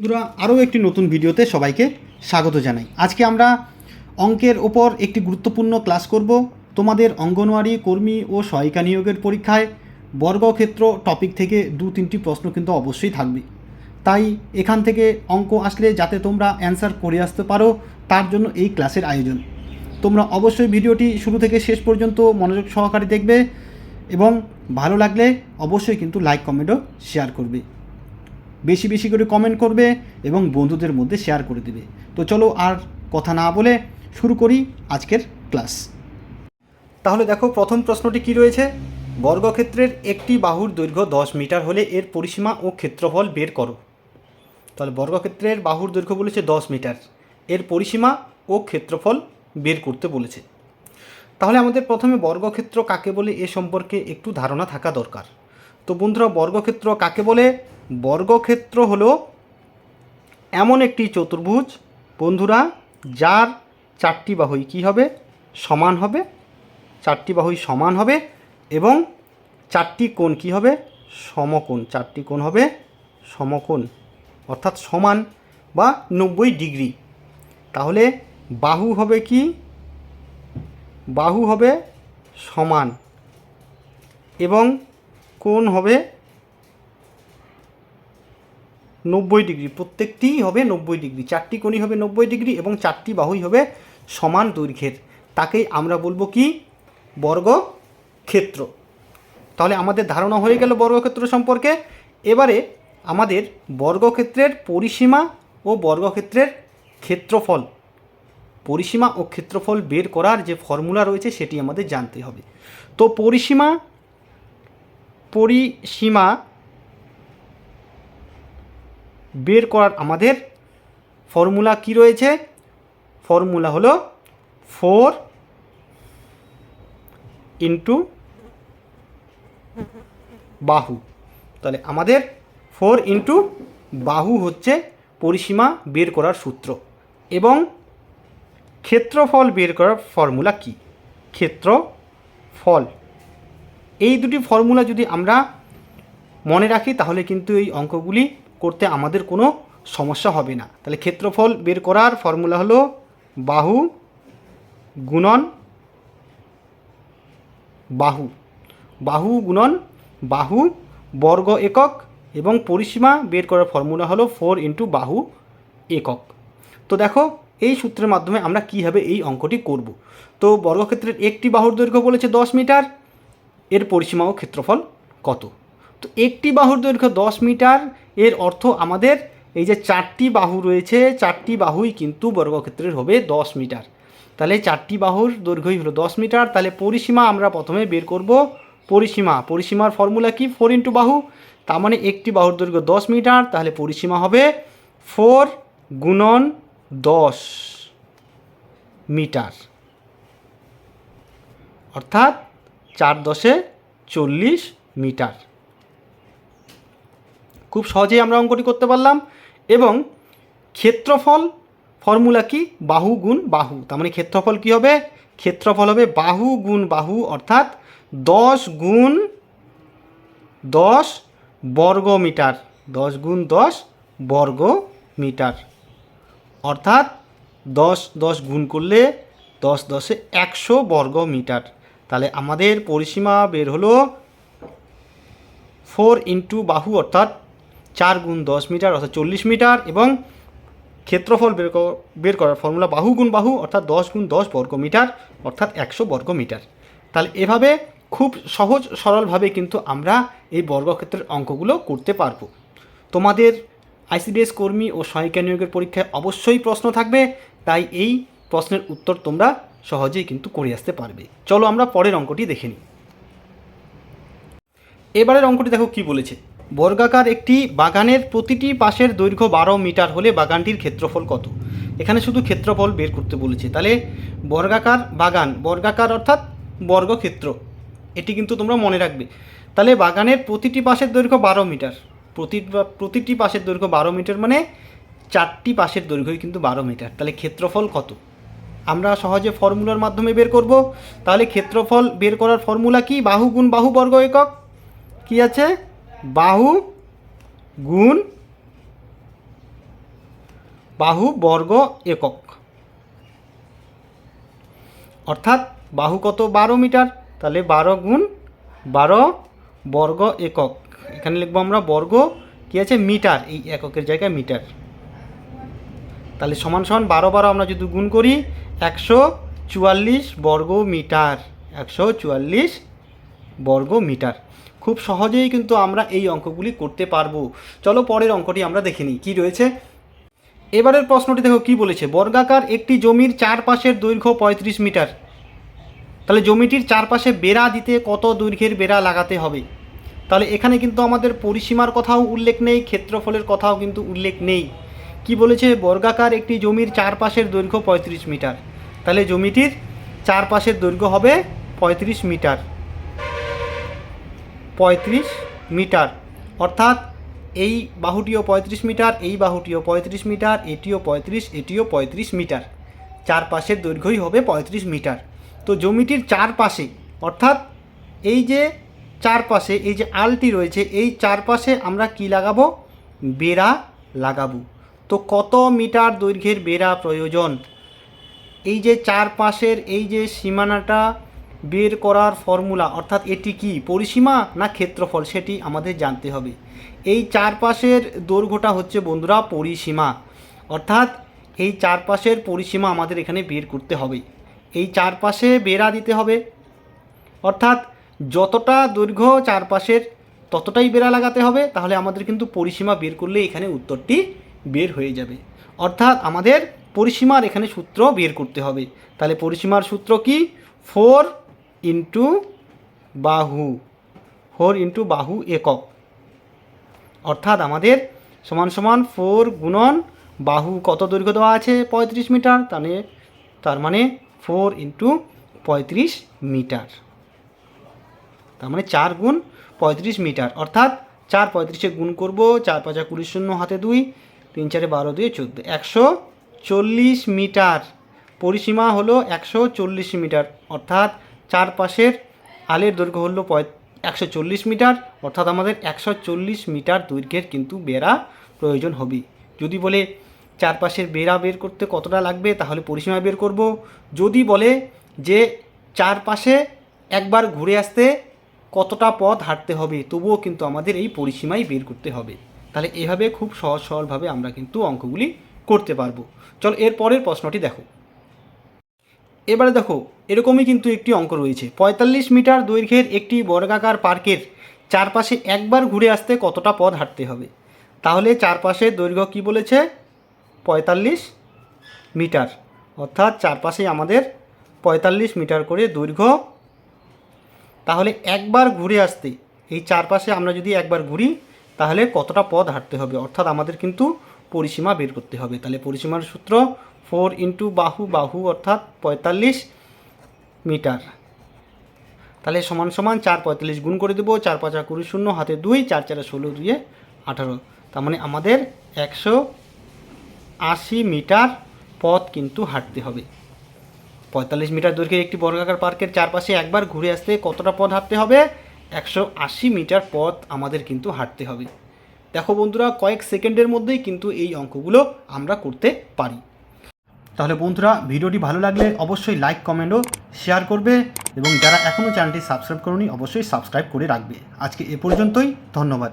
বন্ধুরা, আরও একটি নতুন ভিডিওতে সবাইকে স্বাগত জানাই। আজকে আমরা অঙ্কের ওপর একটি গুরুত্বপূর্ণ ক্লাস করব। তোমাদের অঙ্গনওয়াড়ি কর্মী ও সহায়িকা নিয়োগের পরীক্ষায় বর্গক্ষেত্র টপিক থেকে দু তিনটি প্রশ্ন কিন্তু অবশ্যই থাকবে। তাই এখান থেকে অঙ্ক আসলে যাতে তোমরা অ্যান্সার করে আসতে পারো, তার জন্য এই ক্লাসের আয়োজন। তোমরা অবশ্যই ভিডিওটি শুরু থেকে শেষ পর্যন্ত মনোযোগ সহকারে দেখবে এবং ভালো লাগলে অবশ্যই কিন্তু লাইক কমেন্টও শেয়ার করবে। বেশি বেশি করে কমেন্ট করবে এবং বন্ধুদের মধ্যে শেয়ার করে দেবে। তো চলো আর কথা না বলে শুরু করি আজকের ক্লাস তাহলে দেখো প্রথম প্রশ্নটি কি রয়েছে? বর্গক্ষেত্রের একটি বাহুর দৈর্ঘ্য দশ মিটার হলে এর পরিসীমা ও ক্ষেত্রফল বের করো। তাহলে বর্গক্ষেত্রের বাহুর দৈর্ঘ্য বলেছে দশ মিটার। এর পরিসীমা ও ক্ষেত্রফল বের করতে বলেছে। তাহলে আমাদের প্রথমে বর্গক্ষেত্র কাকে বলে এ সম্পর্কে একটু ধারণা থাকা দরকার। তো বন্ধুরা, বর্গক্ষেত্র কাকে বলে? বর্গক্ষেত্র হলো এমন একটি চতুর্ভুজ। বন্ধুরা, যার চারটি বাহুই কী হবে? সমান হবে। চারটি বাহুই সমান হবে এবং চারটি কোণ কী হবে? সমকোণ। চারটি কোণ হবে সমকোণ, অর্থাৎ সমান বা নব্বই ডিগ্রি। তাহলে বাহু হবে কি? বাহু হবে সমান এবং কোণ হবে নব্বই ডিগ্রি। প্রত্যেকটিই হবে নব্বই ডিগ্রি। চারটি কোণই হবে নব্বই ডিগ্রি এবং চারটি বাহুই হবে সমান দৈর্ঘ্যের। তাকেই আমরা বলব কি? বর্গক্ষেত্র। তাহলে আমাদের ধারণা হয়ে গেল বর্গক্ষেত্র সম্পর্কে। এবারে আমাদের বর্গক্ষেত্রের পরিসীমা ও বর্গক্ষেত্রের ক্ষেত্রফল। পরিসীমা ও ক্ষেত্রফল বের করার যে ফর্মুলা রয়েছে সেটি আমাদের জানতে হবে। তো পরিসীমা পরিসীমা বের করার আমাদের ফর্মুলা কি রয়েছে? ফর্মুলা হলো ফোর ইন্টু বাহু। তাহলে আমাদের ফোর ইন্টু বাহু হচ্ছে পরিসীমা বের করার সূত্র। এবং ক্ষেত্রফল বের করার ফর্মুলা কি? ক্ষেত্রফল। এই দুটি ফর্মুলা যদি আমরা মনে রাখি, তাহলে কিন্তু এই অঙ্কগুলি করতে আমাদের কোনো সমস্যা হবে না। তাহলে ক্ষেত্রফল বের করার ফর্মুলা হলো বাহু গুণন বাহু। বাহু গুণন বাহু বর্গ একক এবং পরিসীমা বের করার ফর্মুলা হলো ফোর ইন্টু বাহু একক। তো দেখো, এই সূত্রের মাধ্যমে আমরা কীভাবে এই অঙ্কটি করব। তো বর্গক্ষেত্রের একটি বাহুর দৈর্ঘ্য বলেছে দশ মিটার, এর পরিসীমা ও ক্ষেত্রফল কত? তো একটি বাহুর দৈর্ঘ্য দশ মিটার এর অর্থ আমাদের এই যে চারটি বাহু রয়েছে, চারটি বাহুই কিন্তু বর্গক্ষেত্রের হবে দশ মিটার। তাহলে চারটি বাহুর দৈর্ঘ্যই হলো দশ মিটার। তাহলে পরিসীমা আমরা প্রথমে বের করব। পরিসীমা, পরিসীমার ফর্মুলা কি? ফোর ইন্টু বাহু। তার মানে একটি বাহুর দৈর্ঘ্য দশ মিটার। তাহলে পরিসীমা হবে ফোর গুণন দশ মিটার। অর্থাৎ চার দশে চল্লিশ মিটার। খুব সহজেই আমরা অঙ্কটি করতে পারলাম। এবং ক্ষেত্রফল ফর্মুলা কি? বাহু গুণ বাহু। তার মানে ক্ষেত্রফল কি হবে? ক্ষেত্রফল হবে বাহু গুণ বাহু, অর্থাৎ দশ গুণ দশ বর্গ মিটার দশ গুণ দশ বর্গ মিটার অর্থাৎ দশ দশ গুণ করলে দশ দশে একশো বর্গ মিটার তাহলে আমাদের পরিসীমা বের হলো ফোর ইন্টু বাহু, অর্থাৎ চার গুণ দশ মিটার অর্থাৎ চল্লিশ মিটার এবং ক্ষেত্রফল বের বের করার ফর্মুলা বাহু গুণ বাহু অর্থাৎ দশ গুণ দশ বর্গ মিটার অর্থাৎ একশো বর্গ মিটার। তাহলে এভাবে খুব সহজ সরলভাবে কিন্তু আমরা এই বর্গক্ষেত্রের অঙ্কগুলো করতে পারব। তোমাদের আইসিডিএস কর্মী ও সহায়িকা নিয়োগের পরীক্ষায় অবশ্যই প্রশ্ন থাকবে, তাই এই প্রশ্নের উত্তর তোমরা সহজেই কিন্তু করে আসতে পারবে। চলো আমরা পরের অঙ্কটি দেখে নিই। এবারের অঙ্কটি দেখো কি বলেছে। বর্গাকার একটি বাগানের প্রতিটি পাশের দৈর্ঘ্য বারো মিটার হলে বাগানটির ক্ষেত্রফল কত? এখানে শুধু ক্ষেত্রফল বের করতে বলেছে। তাহলে বর্গাকার বাগান, বর্গাকার অর্থাৎ বর্গক্ষেত্র, এটি কিন্তু তোমরা মনে রাখবে। তাহলে বাগানের প্রতিটি পাশের দৈর্ঘ্য বারো মিটার। প্রতি, প্রতিটি পাশের দৈর্ঘ্য বারো মিটার মানে চারটি পাশের দৈর্ঘ্যই কিন্তু বারো মিটার। তাহলে ক্ষেত্রফল কত? আমরা সহজে ফর্মুলার মাধ্যমে বের করব। তাহলে ক্ষেত্রফল বের করার ফর্মুলা কি? বাহু গুণ বাহু বর্গ একক। কি আছে? বাহু গুণ বাহু বর্গ একক। অর্থাৎ বাহু কত? বারো মিটার। তাহলে বারো গুণ বারো বর্গ একক। এখানে লিখব আমরা বর্গ। কী আছে? মিটার। এই এককের জায়গায় মিটার। তাহলে সমান সমান বারো বারো আমরা যদি গুণ করি, একশো চুয়াল্লিশ বর্গ মিটার। একশো চুয়াল্লিশ বর্গ মিটার। খুব সহজেই কিন্তু আমরা এই অঙ্কগুলি করতে পারব। চলো পরের অঙ্কটি আমরা দেখে নিই, কী রয়েছে? এবারের প্রশ্নটি দেখো, কি বলেছে? বর্গাকার একটি জমির চারপাশের দৈর্ঘ্য পঁয়ত্রিশ মিটার। তাহলে জমিটির চারপাশে বেড়া দিতে কত দৈর্ঘ্যের বেড়া লাগাতে হবে? তাহলে এখানে কিন্তু আমাদের পরিসীমার কথাও উল্লেখ নেই, ক্ষেত্রফলের কথাও কিন্তু উল্লেখ নেই। কি বলেছে? বর্গাকার একটি জমির চারপাশের দৈর্ঘ্য পঁয়ত্রিশ মিটার। তাহলে জমিটির চারপাশের দৈর্ঘ্য হবে পঁয়ত্রিশ মিটার। পঁয়ত্রিশ মিটার। অর্থাৎ এই বাহুটিও পঁয়ত্রিশ মিটার, এই বাহুটিও পঁয়ত্রিশ মিটার, এটিও পঁয়ত্রিশ এটিও পঁয়ত্রিশ মিটার। চারপাশের দৈর্ঘ্যই হবে পঁয়ত্রিশ মিটার। তো জমিটির চারপাশে, অর্থাৎ এই যে চারপাশে, এই যে আলটি রয়েছে, এই চারপাশে আমরা কি লাগাবো? বেড়া লাগাবো। তো কত মিটার দৈর্ঘ্যের বেড়া প্রয়োজন? এই যে চারপাশের এই যে সীমানাটা বের করার ফর্মুলা, অর্থাৎ এটি কি, পরিসীমা না ক্ষেত্রফল, সেটি আমাদের জানতে হবে। এই চারপাশের দৈর্ঘ্যটা হচ্ছে বন্ধুরা পরিসীমা। অর্থাৎ এই চারপাশের পরিসীমা আমাদের এখানে বের করতে হবে। এই চারপাশে বেড়া দিতে হবে। অর্থাৎ যতটা দৈর্ঘ্য চারপাশের, ততটাই বেড়া লাগাতে হবে, তাহলে আমাদের কিন্তু পরিসীমা বের করলে এখানে উত্তরটি বের হয়ে যাবে। অর্থাৎ আমাদের পরিসীমার এখানে সূত্র বের করতে হবে। তাহলে পরিসীমার সূত্র কি? ফোর ইন্টু বাহু, ফোর ইন্টু বাহু একক। অর্থাৎ আমাদের সমান সমান ফোর গুণন বাহু কত দৈর্ঘ্য দেওয়া আছে? পঁয়ত্রিশ মিটার। তাহলে তার মানে ফোর ইন্টু পঁয়ত্রিশ মিটার। তার মানে চার গুণ পঁয়ত্রিশ মিটার। অর্থাৎ চার পঁয়ত্রিশে গুণ করব, চার পাঁচা কুড়ি শূন্য, হাতে দুই, তিন চারে বারো দুই চোদ্দ, একশো চল্লিশ মিটার। পরিসীমা হলো একশো চল্লিশ মিটার। অর্থাৎ চারপাশের আলের দৈর্ঘ্য হলো একশো চল্লিশ মিটার, অর্থাৎ আমাদের একশো চল্লিশ মিটার দৈর্ঘ্যের কিন্তু বেড়া প্রয়োজন হবে। যদি বলে চারপাশের বেড়া বের করতে কতটা লাগবে, তাহলে পরিসীমা বের করব। যদি বলে যে চারপাশে একবার ঘুরে আসতে কতটা পথ হাঁটতে হবে, তবুও কিন্তু আমাদের এই পরিসীমাই বের করতে হবে। তাহলে এভাবে খুব সহজ সরলভাবে আমরা কিন্তু অঙ্কগুলি করতে পারব। চলো এর পরের প্রশ্নটি দেখো। এবারে দেখো এরকমই কিন্তু একটি অঙ্ক রয়েছে। পঁয়তাল্লিশ মিটার দৈর্ঘ্যের একটি বর্গাকার পার্কের চারপাশে একবার ঘুরে আসতে কতটা পথ হাঁটতে হবে? তাহলে চারপাশের দৈর্ঘ্য কি বলেছে? পঁয়তাল্লিশ মিটার। অর্থাৎ চারপাশে আমাদের পঁয়তাল্লিশ মিটার করে দৈর্ঘ্য। তাহলে একবার ঘুরে আসতে, এই চারপাশে আমরা যদি একবার ঘুরি, তাহলে কতটা পথ হাঁটতে হবে? অর্থাৎ আমাদের কিন্তু পরিসীমা বের করতে হবে। তাহলে পরিসীমার সূত্র ফোর ইন্টু বাহু বাহু অর্থাৎ পঁয়তাল্লিশ মিটার। তাহলে সমান সমান চার পঁয়তাল্লিশ গুণ করে দেবো, চার পাঁচা কুড়ি শূন্য, হাতে দুই, চার চারে ষোলো দুইয়ে আঠারো। তার মানে আমাদের একশো আশি মিটার পথ কিন্তু হাঁটতে হবে। পঁয়তাল্লিশ মিটার দৈর্ঘ্যের একটি বর্গাকার পার্কের চারপাশে একবার ঘুরে আসতে কতটা পথ হাঁটতে হবে? একশো আশি মিটার পথ আমাদের কিন্তু হাঁটতে হবে। দেখো বন্ধুরা, কয়েক সেকেন্ডের মধ্যেই কিন্তু এই অঙ্কগুলো আমরা করতে পারি। তাহলে বন্ধুরা, ভিডিওটি ভালো লাগলে অবশ্যই লাইক কমেন্ট ও শেয়ার করবে এবং যারা এখনও চ্যানেলটি সাবস্ক্রাইব করনি, অবশ্যই সাবস্ক্রাইব করে রাখবে। আজকে এ পর্যন্তই, ধন্যবাদ।